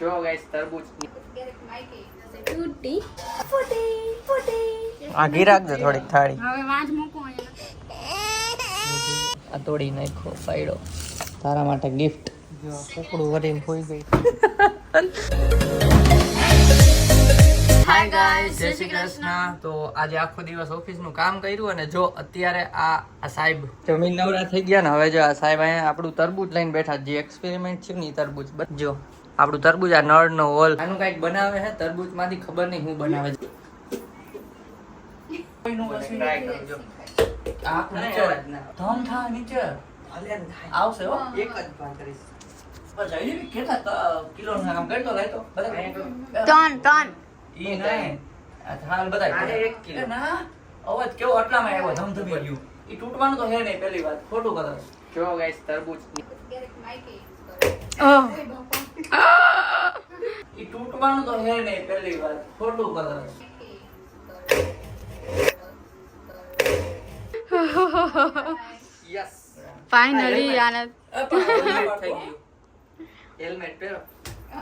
જો ગાઈસ તરબૂચ. તૂટી ફૂટી. ફૂટી આ ઘી રાખજો થોડીક થાળી. હવે વાંચ મૂકો અહીંયા. આ તોડી નાખો પાડ્યો. તારા માટે ગિફ્ટ જો કુકડું વરીને ખોઈ ગઈ હાય ગાઈસ જય શ્રી કૃષ્ણ. તો આજે આખો દિવસ ઓફિસનું કામ કર્યું અને જો અત્યારે આ આ સાહેબ જમીન નવરા થઈ ગયા ને હવે જો આ સાહેબ અહીંયા આપણું તરબૂચ લઈને બેઠા જે એક્સપેરિમેન્ટ છે ને ઈ તરબૂચ. જો આપણું તરબૂજ આ નળ નો હોલ. આનું કંઈક બનાવે છે તરબૂચમાંથી ખબર નહીં હું બનાવે છે. Try કરજો. આ નીચે ધમ થા નીચે. આવશે હો. એક જ વાત કરીશ. બસ જઈ કેટલા કિલો ના કામ કરતો લાયતો બધા ત્રણ ત્રણ. ઈ નહીં. આ થાળ બધા એક કિલો. ના અવાજ કેવો આટલામાં આવ્યો ધમધમી ગયું ઈ તૂટવાનું તો હે નહીં પહેલી વાત. ખોટું કરે. કેવો ગાઈસ તરબૂચ ઈ તૂટવાનું તો હે નહીં પહેલી વાત. ખોટું કદાચ યસ ફાઇનલી આને હેલ્મેટ પહેરો.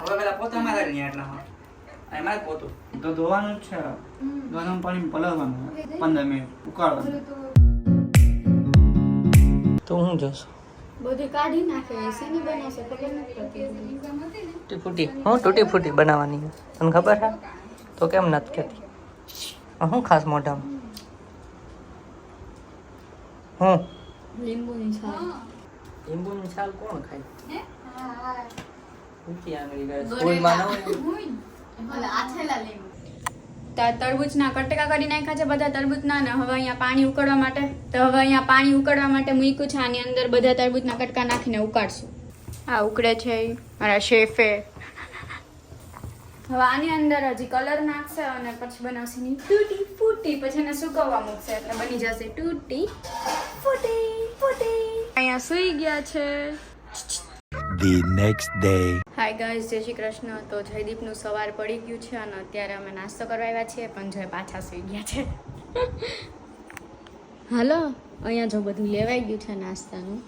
હવે પેલા પોતા મારા નહીં આટલામાં એમાં પોતું. તો ધોવાનું જ છે. ધોવાનું પાણી પલાળવાનું. પંદર મિનિટ ઉકાળવાનું. તો હું જોશું. બધું કાઢી નાખે શેની બનાવશે ખબર નથી પડતી તૂટી ફૂટી હું તૂટી ફૂટી બનાવવાની. તને ખબર છે? તો કેમ નથી કહેતી? હું ખાસ મોઢામાં? હું? લીંબુની છાલ. લીંબુની છાલ કોણ ખાય. સ્કૂલમાં ન હોય? તા તરબૂચના કટકા કરી નાખ્યા છે બધા તરબૂચના ને હવે અહીંયા પાણી ઉકળવા માટે. તો હવે અહીંયા પાણી ઉકળવા માટે મૂક્યું છે આની અંદર બધા તરબૂચના કટકા નાખીને ઉકાળશું. આ ઉકળે છે મારા શેફે. હવે આની અંદર હજી કલર નાખશે અને પછી બનાવશે ની તૂટી ફૂટી પછી એને સુકવવા મૂકશે એટલે બની જશે તૂટી ફૂટી ફૂટી. અહીંયા સુઈ ગયા છે. The next day. Hi guys Jai Shri Krishna. તો જયદીપનું સવાર પડી ગયું છે અને અત્યારે અમે નાસ્તો કરવા આવ્યા છીએ, પણ જય પાછા સુઈ ગયા છે. હાલો, અહીંયા જો બધું લેવાઈ ગયું છે નાસ્તાનું.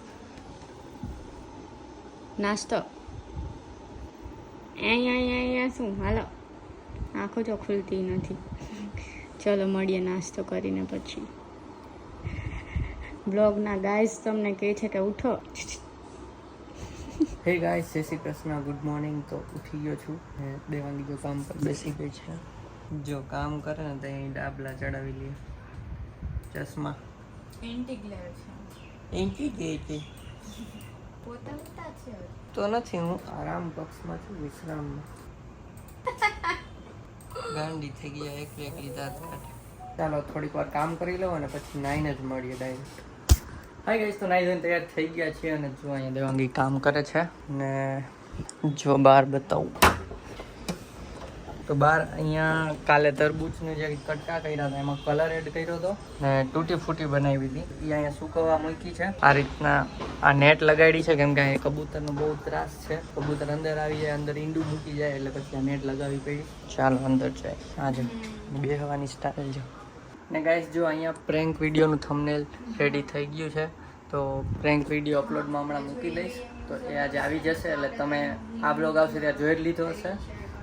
નાસ્તો. અહીંયા અહીંયા શું? હાલો. આંખો જો ખુલતી નથી. ચલો મળીએ નાસ્તો કરીને પછી. બ્લોગના ગાઈઝ તમને કહે છે કે ઉઠો. હે ગાય જય શ્રી કૃષ્ણ. ગુડ મોર્નિંગ તો ઉઠી ગયો છું. ને દેવાંગી જો કામ પર બેસી ગઈ છે. જો કામ કરે ને તો અહીં ડાબલા ચડાવી લે. ચશ્મા. એન્ટી ગ્લેર છે. એન્ટી ગ્લેર છે. પોતા છે તો નથી હું. આરામ પક્ષમાં છું વિશ્રામમાં. ગાંડી થઈ ગયા એક એક લીધા ચાલો થોડીક વાર કામ કરી લઉં અને પછી નાઈને જ મળીએ ડાયરેક્ટ હાય ગાઈસ તો નાઈ ધોઈને તૈયાર થઈ ગયા છે અને જો અહીંયા દેવાંગી કામ કરે છે ને જો બહાર બતાવું. તો બહાર અહીંયા કાલે તરબૂચનું જે કટકા કર્યા હતા એમાં કલર એડ કર્યો હતો ને તૂટી ફૂટી બનાવી હતી. એ અહીંયા સુકવવા મૂકી છે. આ રીતના આ નેટ લગાડી છે કેમ કે અહીંયા કબૂતરનો બહુ ત્રાસ છે. કબૂતર અંદર આવી જાય અંદર ઈંડું મૂકી જાય એટલે પછી આ નેટ લગાવી પડી ચાલો અંદર જાય. આજે બેહવાની સ્ટાઇલ છે. ને ગાઈસ જો અહીંયા પ્રેન્ક વિડીયોનું થંબનેલ રેડી થઈ ગયું છે તો પ્રેન્ક વીડિયો અપલોડમાં હમણાં મૂકી દઈશ. તો એ આજે આવી જશે એટલે તમે આ બ્લોગ આવશે ત્યાં જોઈ જ લીધો હશે.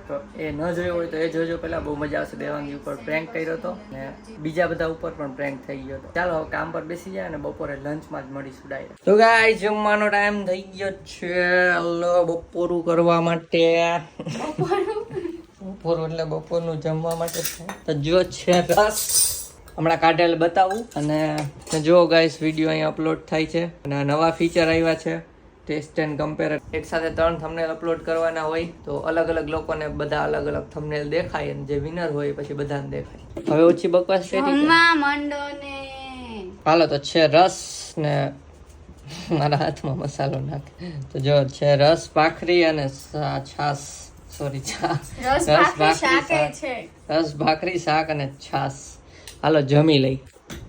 તો એ ન જોયો હોય તો એ જોજો પહેલાં બહુ મજા આવશે દેવાંગી ઉપર પ્રેન્ક કર્યો હતો ને બીજા બધા ઉપર પણ પ્રેન્ક થઈ ગયો હતો. ચાલો હવે કામ પર બેસી જાય અને બપોરે લંચમાં જ મળીશું ડાયરેક્ટ તો ગાઈસ જમવાનો ટાઈમ થઈ ગયો છે. હલો બપોરું કરવા માટે. બપોર? એટલે બપોરનું જમવા માટે તો જો છે રસ હમણાં કાઢેલ બતાવું. અને જો ગાઈસ વીડિયો અહીંયા અપલોડ થાય છે. અને નવા ફીચર આવ્યા છે. ટેસ્ટ એન્ડ કમ્પેર એક સાથે ત્રણ થંબનેલ અપલોડ કરવાના હોય તો અલગ અલગ લોકોને બધા અલગ અલગ થંબનેલ દેખાય અને જે વિનર હોય પછી બધાને દેખાય. હવે ઓછી બકવાસ કરી હાલો તો છે રસ ને મારા હાથમાં મસાલો નાખ. તો જો છે રસ ભાખરી અને છાસ. સોરી છાસ રસ ભાખરી રસ ભાખરી શાક અને છાસ. હાલો જમી લઈ.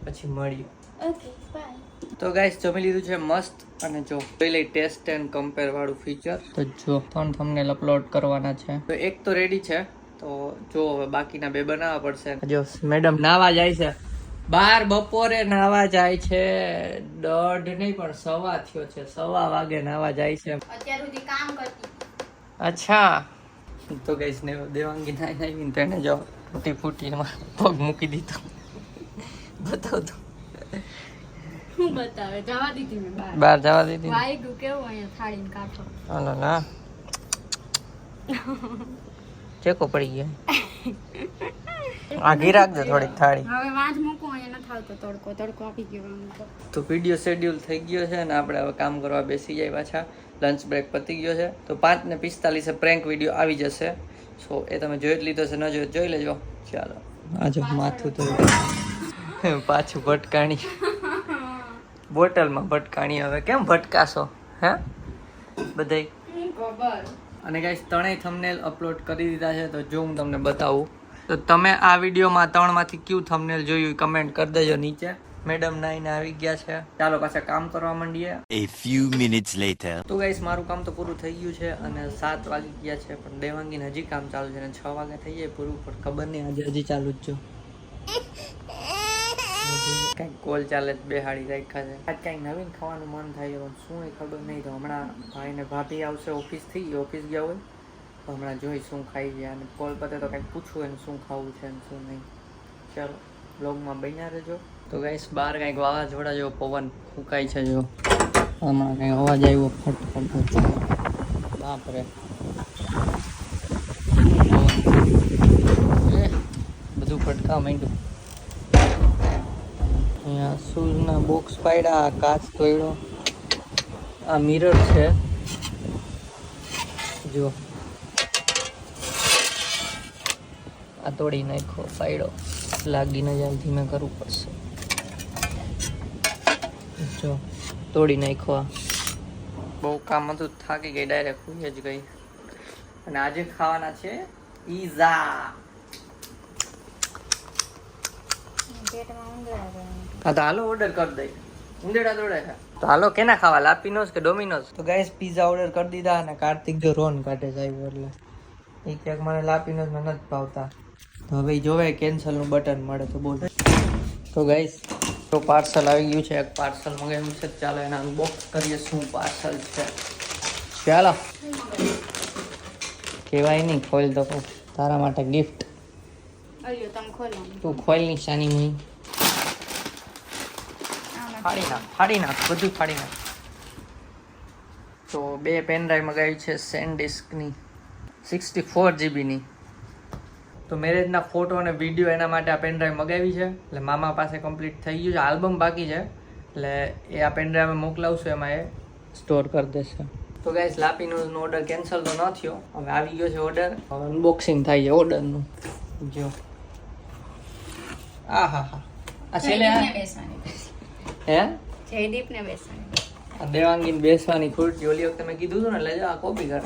પછી મળ્યું ઓકે બાય તો ગાઈસ જમી લીધું છે મસ્ત. અને જો લઈ ટેસ્ટ એન્ડ કમ્પેર વાળું ફીચર તો જો ત્રણ થંબનેલ અપલોડ કરવાના છે. તો એક તો રેડી છે. તો જો હવે બાકીના બે બનાવવા પડશે. જો મેડમ નાવા જાય છે. બાર બપોરે નાવા જાય છે. દોઢ નહીં પણ સવા થયો છે. સવા વાગે નાવા જાય છે. અત્યાર સુધી કામ કરતી. અચ્છા. તો ગઈશ ને દેવાંગી નાઈ આવીને તેને જો તૂટી ફૂટી એમાં પગ મૂકી દીધો. બતાવતો. શું બતાવે? જવા દીધી મેં બહાર. બહાર જવા દીધી વાયગું કેવું અહીંયા થાળીને કાઢો? હાલો ના. ચેકો પડી ગયા. આગી રાખજો થોડીક થાળી. હવે વાંચ મૂકું અહીંયા નથી આવતો તડકો. તડકો આપી ગયો આમ તો તો વીડિયો શેડ્યુલ થઈ ગયો છે અને આપણે હવે કામ કરવા બેસી જાય પાછા. લંચ બ્રેક પતી ગયો છે. તો પાંચ ને પિસ્તાલીસે પ્રેન્ક વીડિયો આવી જશે. સો એ તમે જોઈ જ લીધો છે ન જોઈ જોઈ લેજો. ચાલો. આજો માથું તો પાછું ભટકાણી. બોટલમાં ભટકાણી હવે. કેમ ભટકાશો? હે? બધાય? અને ગાઈસ ત્રણેય થંબનેલ અપલોડ કરી દીધા છે તો જો હું તમને બતાવું. તો તમે આ વિડીયોમાં ત્રણમાંથી કયું થંબનેલ જોયું કમેન્ટ કરી દેજો નીચે. મેડમ નાઈને આવી ગયા છે. ચાલો પાછા કામ કરવા માંડીએ. A few minutes later. તો ગાઈસ મારું કામ તો પૂરું થઈ ગયું છે અને સાત વાગી ગયા છે પણ દેવાંગીને હજી કામ ચાલુ છે અને છ વાગે થઈ જાય પૂરું પણ ખબર નહીં આજે હજી ચાલુ જ જો કંઈક કોલ ચાલે બેહાડી રાખ્યા છે. આજ કંઈક નવીન ખાવાનું મન થાય પણ શું એ ખબર નહીં તો હમણાં ભાઈ ને ભાભી આવશે ઓફિસથી ઓફિસ ગયા હોય. તો હમણાં જોઈ શું ખાઈ ગયા અને કોલ પતે તો કંઈક પૂછવું એને શું ખાવું છે અને શું નહીં. ચાલો બ્લોગમાં બન્યા રહેજો. તો ગાઈસ બહાર કંઈક વાવાઝોડા જેવો પવન ફૂંકાય છે જો. હમણાં કંઈક અવાજ આવ્યો ફટ ફટ બાપરે. એ, બધું ફટકા માંડ્યું. અહીંયા શૂઝના બોક્સ પાડ્યા, આ કાચ તોડ્યો. આ મિરર છે. જો. આ તોડી નાખો પાડ્યો. લાગી ન જાય ધીમે કરવું પડશે. જો, તોડી નાખો આ. બહુ કામ હતું, થાકી ગઈ ડાયરેક્ટ હુઈ જ ગઈ. અને આજે ખાવાના છે ઈઝા. હા તો હાલો ઓર્ડર કરી દઈ. ઉંદેડા દોડે છે. તો હાલો કેના ખાવા? લાપીનોસ કે ડોમિનોસ? તો ગાઈસ પીઝા ઓર્ડર કરી દીધા અને કાર્તિક જો રોન કાઢે જાય એટલે. એ ક્યાંક મને લાપીનોસ નથી ભાવતા. તો હવે જોવે કેન્સલ બટન મળે તો બોલ. તો ગાઈસ તો પાર્સલ આવી ગયું છે. એક પાર્સલ મંગાવ્યું છે. ચાલો એના અનબોક્સ કરીએ શું પાર્સલ છે. ચાલો. કહેવાય નહીં ખોલ તો તારા માટે ગિફ્ટ અయ్యో તમે ખોલો તું ખોલની શાની મુઈ ફાડી નાખ ફાડી નાખ બધું ફાડી નાખ તો બે પેન ડ્રાઈવ મગાવી છે સેનડિસ્કની સિક્સટી ફોર જીબીની તો મેરેજના ફોટો અને વીડિયો એના માટે આ પેન ડ્રાઈવ મગાવી છે. એટલે મામા પાસે કમ્પ્લીટ થઈ ગયું છે. આલ્બમ બાકી છે. એટલે એ આ પેન ડ્રાઈવ મોકલાવશું એમાં એ સ્ટોર કરી દેશે. તો ગાઈસ લાપીનો ઓર્ડર કેન્સલ તો ન થયો. હવે આવી ગયો છે ઓર્ડર હવે અનબોક્સિંગ થાય છે ઓર્ડરનું જો. આ હા હા? આ છેલ્લે હે? જયદીપને બેસવાની. આ દેવાંગીને બેસવાની ખુરશી ઓલી વખતે મેં કીધું હતું ને એટલે આ કોપી કર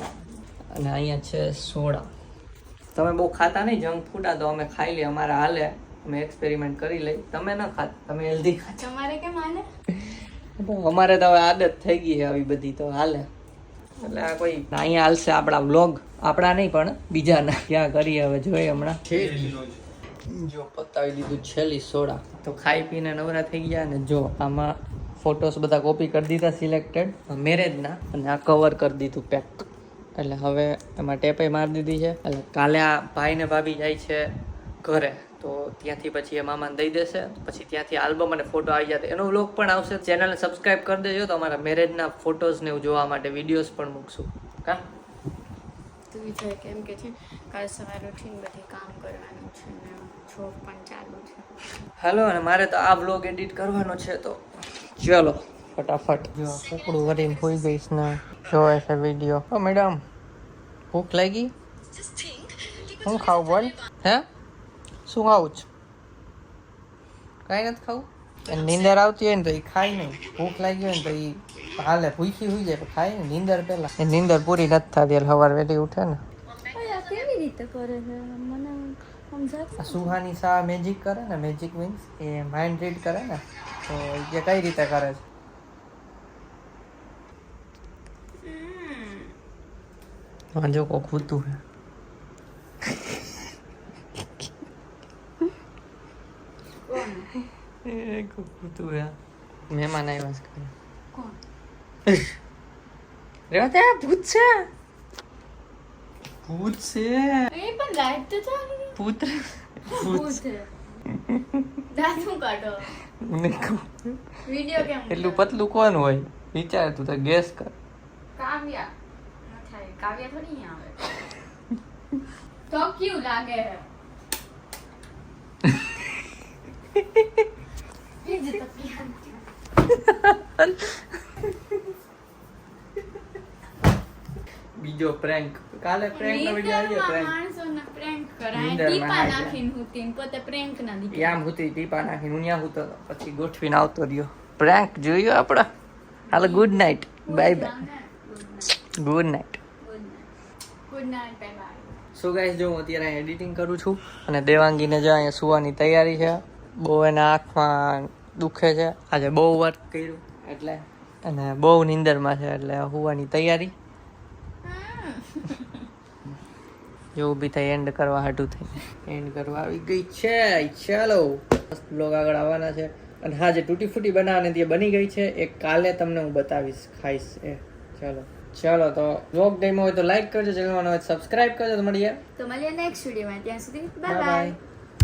અને અહીંયા છે સોડા. તમે બહુ ખાતા નહીં જંક ફૂડ આ તો અમે ખાઈ લઈએ અમારે હાલે. અમે એક્સપેરિમેન્ટ કરી લઈ તમે ન ખાત તમે હેલ્ધી ખાતા. તમારે કેમ હાલે? અમારે તો હવે આદત થઈ ગઈ છે આવી બધી તો હાલે. એટલે આ કોઈ અહીંયા હાલશે આપણા વ્લોગ આપણા નહીં પણ બીજાના. ક્યાં કરીએ હવે જોઈએ હમણાં. જો પતાવી દીધું છેલ્લી સોડા. તો ખાઈ પીને નવરા થઈ ગયા અને જો આમાં ફોટોસ બધા કોપી કરી દીધા સિલેક્ટેડ મેરેજના અને આ કવર કરી દીધું પેક એટલે હવે એમાં ટેપે મારી દીધી છે. એટલે કાલે આ ભાઈ ને ભાભી જાય છે ઘરે તો ત્યાંથી પછી એ મામાને દઈ દેશે. પછી ત્યાંથી આલ્બમ અને ફોટો આવી જશે. એનો વ્લોગ પણ આવશે. ચેનલને સબસ્ક્રાઇબ કરી દેજો. તો અમારા મેરેજના ફોટોઝ ને એવું જોવા માટે વિડીયોઝ પણ મૂકશું. કા? તું વિચાર કેમ કે છે? કાલ સવારે ઉઠીને બધી કામ કરવાનું છે ને. જોબ પણ ચાલુ છે. હાલો અને મારે તો આ વ્લોગ એડિટ કરવાનો છે તો ચલો ફટાફટ. જો કપડું કરીને હોઈ ગઈશ ને જોવે છે વીડિયો ઓ મેડમ ભૂખ લાગી? હું ખાવું બોલ. હે? શું ખાવું છે? કાંઈ નથી ખાવું. એને નીંદર આવતી હોય ને તો એ ખાય નહીં. ભૂખ લાગી હોય ને તો એ હાલે ભૂખી હોઈ જાય ખાય ને નીંદર પહેલા. એ નીંદર પૂરી નથી થતી એટલે સવાર વહેલી ઉઠે ને. કેવી રીતે કરે છે? મને સુહાની શાહ મેજિક કરે ને magic means a mind read કરે ને તો એ કઈ રીતે કરે છે? વાંજો કો ખૂતું હે હતું હે મહેમાન આવ્યા છે કોણ? રેવા ભૂત છે. ભૂત છે. એ પણ લાઈટ તો ચાલુ. છે. પુત્ર. દાંતું કાઢો. મને વિડિયો કેમ એટલું પતલું કોણ હોય? વિચાર તું તો ગેસ કર. કાવ્યા. કાવ્યા થોડી અહીંયા આવે. તો ક્યું લાગે? તો? બીજો પ્રેન્ક કાલે પ્રેન્ક નો વિડિયો આવ્યો પ્રેન્ક પછી ગોઠવીને આવતો રહ્યો. પ્રેન્ક જોયો આપણે હાલ good night bye bye good night. So guys જો હું અત્યારે એડિટિંગ કરું છું અને દેવાંગીને જો અહીંયા સુવાની તૈયારી છે બહુ એના આંખમાં દુખે છે. આજે બહુ વર્ક કર્યું એટલે અને બહુ નિંદરમાં છે એટલે સુવાની તૈયારી. જો ઊભી થઈ એન્ડ કરવા હાટું થઈ. એન્ડ કરવા આવી ગઈ છે. ચાલો. બ્લોગ આગળ આવવાના છે. અને હા જે તૂટી ફૂટી બનાવવાની તે બની ગઈ છે. એ કાલે તમને હું બતાવીશ. ખાઈશ એ. ચાલો. ચાલો તો બ્લોગ ગમ્યો હોય તો લાઈક કરજો. ચેનલમાં હોય સબસ્ક્રાઇબ કરજો. તો મળીએ. તો મળીએ નેક્સ્ટ વિડીયોમાં ત્યાં સુધી બાય બાય બાય બાય